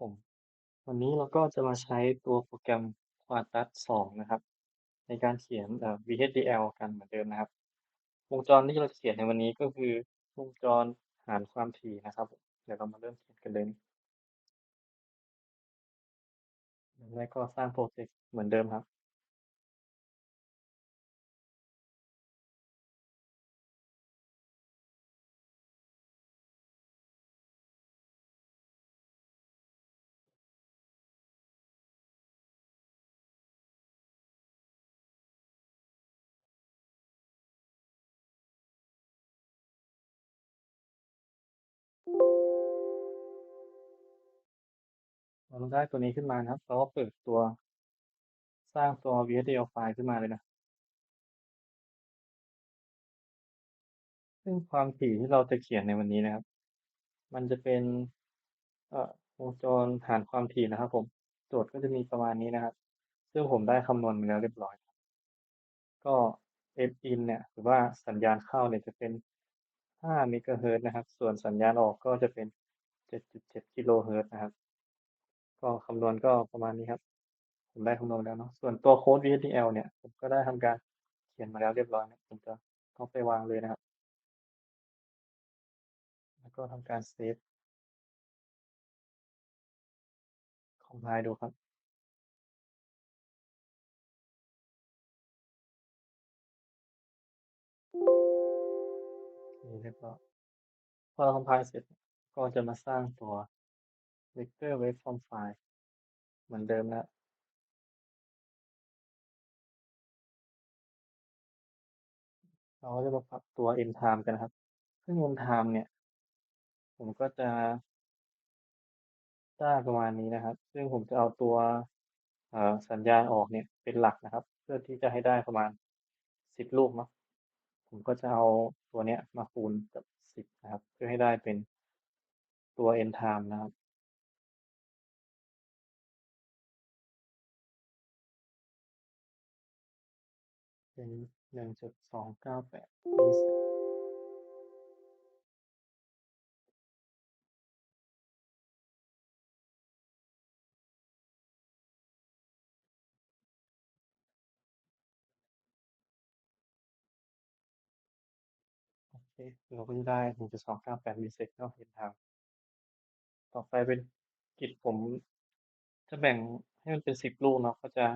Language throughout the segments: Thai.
ผม วันนี้เราก็จะมาใช้ตัวโปรแกรม Quartus 2 นะครับ ในการเขียนเอ่อ VHDL กันเหมือนเดิมนะครับ วงจรที่เราจะเขียนในวันนี้ก็คือวงจรหารความถี่นะครับ เดี๋ยวเรามาเริ่มเขียนกันเลยอย่างแรกก็สร้างโปรเจกต์เหมือนเดิมครับ เราได้ตัวนี้ขึ้นมานะครับ เราก็เปิดตัวสร้างตัว VHDL ไฟล์ขึ้นมาเลยนะ ซึ่งความถี่ที่เราจะเขียนในวันนี้นะครับ มันจะเป็นเอ่อวงจรหารความถี่นะครับผมโจทย์ก็จะมีประมาณนี้นะครับ ซึ่งผมได้คำนวณมาแล้วเรียบร้อย ก็ Fin เนี่ยหรือว่าสัญญาณเข้าเนี่ยจะเป็น 5 เมกะเฮิร์ตนะครับ ส่วนสัญญาณออกก็จะเป็น 7.7 กิโลเฮิร์ตนะครับ ก็คำนวณก็ประมาณนี้ครับ ผมได้คำนวณแล้วเนาะส่วนตัวโค้ด VHDL เนี่ย ผมก็ได้ทำการเขียนมาแล้วเรียบร้อยนะผมจะก๊อปไปวางเลยนะครับ แล้วก็ทำการเซฟ compile ดูครับเรียบร้อยพอเรา compile เสร็จก็จะมาสร้างตัว vector waveform file เหมือนเดิมนะเราก็จะมาปรับตัว end time กันนะครับ ซึ่ง end time เนี่ย ผมก็จะได้ประมาณนี้นะครับ ซึ่งผมจะเอาตัวสัญญาณออกเนี่ยเป็นหลักนะครับ เพื่อที่จะให้ได้ประมาณ10ลูกเนาะผมก็จะเอาตัวเนี้ยมาคูณกับ10นะครับ เพื่อให้ได้เป็นตัว end time นะครับ เป็น1.298มิลลิเซกโอเคเราก็จะได้1.298มิลลิเซกเนาะ end time ต่อไปเป็นกิจผมจะแบ่งให้มันเป็น10ลูกเนาะก็จะ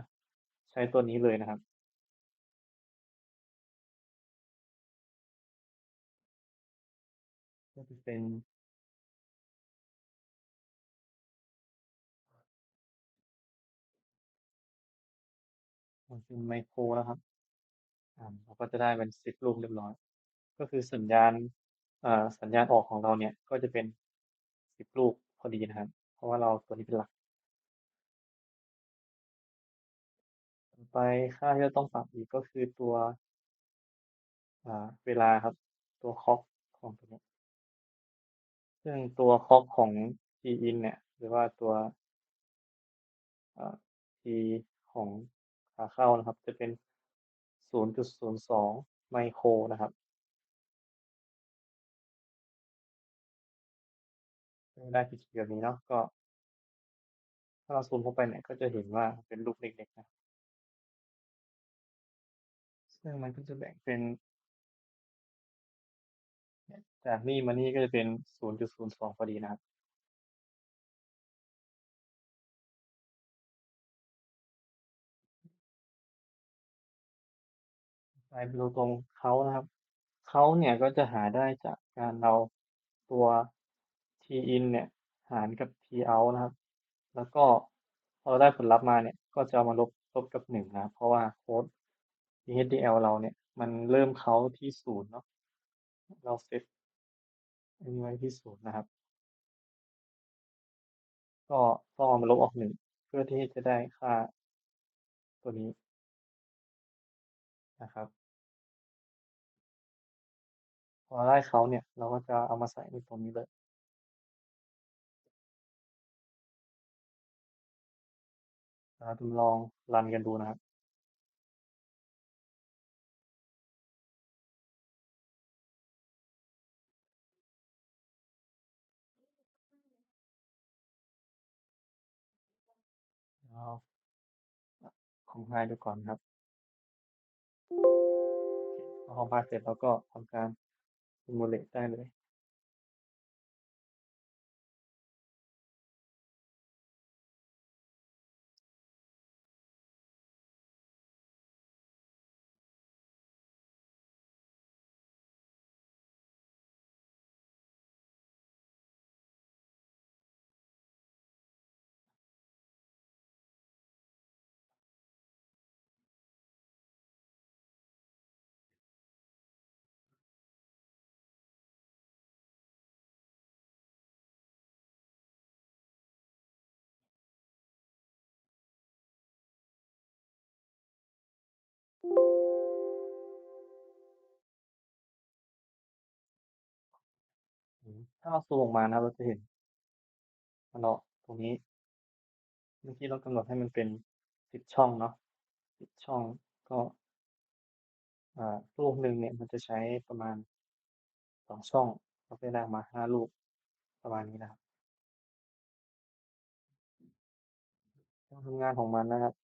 ใช้ตัวนี้เลยนะครับ เป็นมันเป็นไมโครนะครับ อ่าเราก็จะได้เป็น10ลูกเรียบร้อย ก็คือสัญญาณอ่าสัญญาณออกของเราเนี่ย ก็จะเป็น10ลูกพอดีนะครับ เพราะว่าเราตัวนี้เป็นหลัก ไปค่าที่เราต้องปรับอีกก็คือตัวอ่าเวลาครับ ตัว clock ของตัวนี้ ซึ่งตัว clock ของ Tin เนี่ย หรือว่าตัวอ่า T ของขาเข้านะครับ จะเป็น 0.02 ไมโครนะครับได้เป็นแบบนี้เนาะก็ถ้าเราซูมเข้าไปเนี่ยก็จะเห็นว่าเป็นลูกเล็กๆนะซึ่งมันก็จะแบ่งเป็น จากนี่มานี่ก็จะเป็น0.02พอดีนะครับไปดูตรงเคานะครับเคาเนี่ยก็จะหาได้จากการเอาตัว Tin เนี่ยหารกับ Tout นะครับ แล้วก็พอเราได้ผลลัพธ์มาเนี่ย ก็จะเอามาลบลบกับ1นะครับเพราะว่าโค้ด HDL เราเนี่ย มันเริ่มเคาที่0เนาะเราเซต อันนี้ไว้ที่0นะครับ ก็ต้องเอามาลบออก1เพื่อที่จะได้ค่าตัวนี้นะครับ พอได้เคาเนี่ย เราก็จะเอามาใส่ในตรงนี้เลยเราจำลองรันกันดูนะครับ อ๋องพายดูก่อนครับพอเคพอ compile เสร็จเราก็ทำการ simulate ได้เลย ถ้าเราซูมออกมานะครับ เราจะเห็นมันออกตรงนี้ เมื่อกี้เรากำหนดให้มันเป็น10ช่องเนาะ10ช่องก็อ่ารูปหนึ่งเนี่ยมันจะใช้ประมาณ2ช่องเราก็จะได้ออกมา5รูปประมาณนี้นะครับการทำงานของมันนะครับ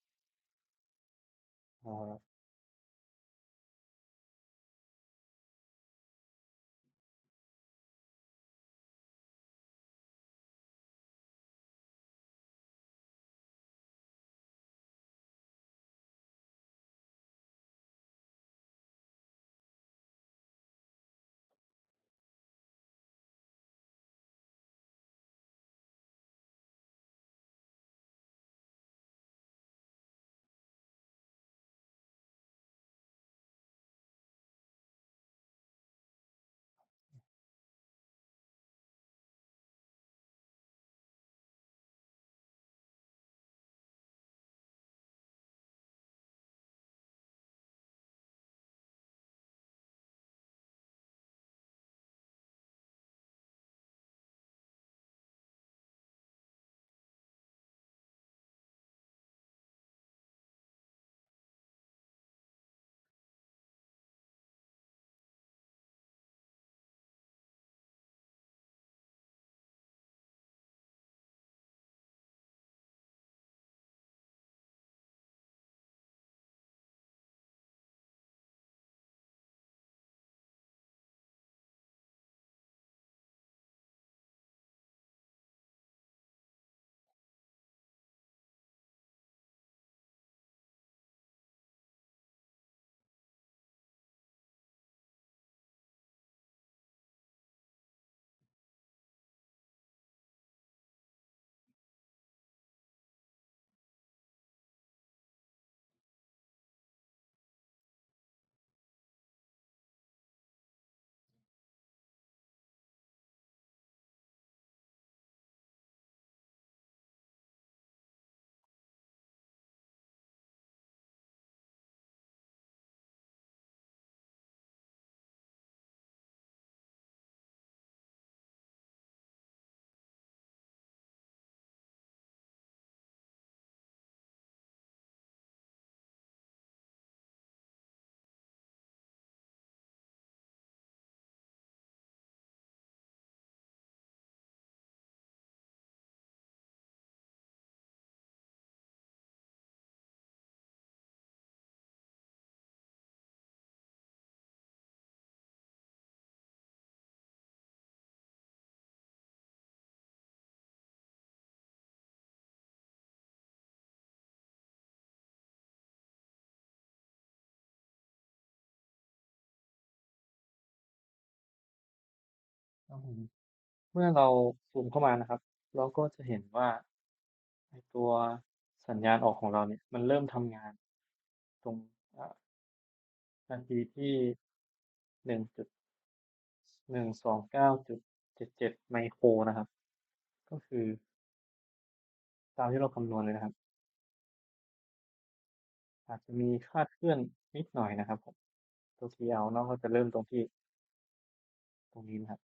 ครับผม เมื่อเราซูมเข้ามานะครับ เราก็จะเห็นว่า ไอ้ตัวสัญญาณออกของเราเนี่ย มันเริ่มทำงานตรง อ่า นาทีที่1.129.77 ไมโครนะครับ ก็คือ ตามที่เราคำนวณเลยนะครับ อาจจะมีคลาดเคลื่อนนิดหน่อยนะครับผม ตัว TL เนาะ ก็จะเริ่มตรงที่ ตรงนี้นะครับ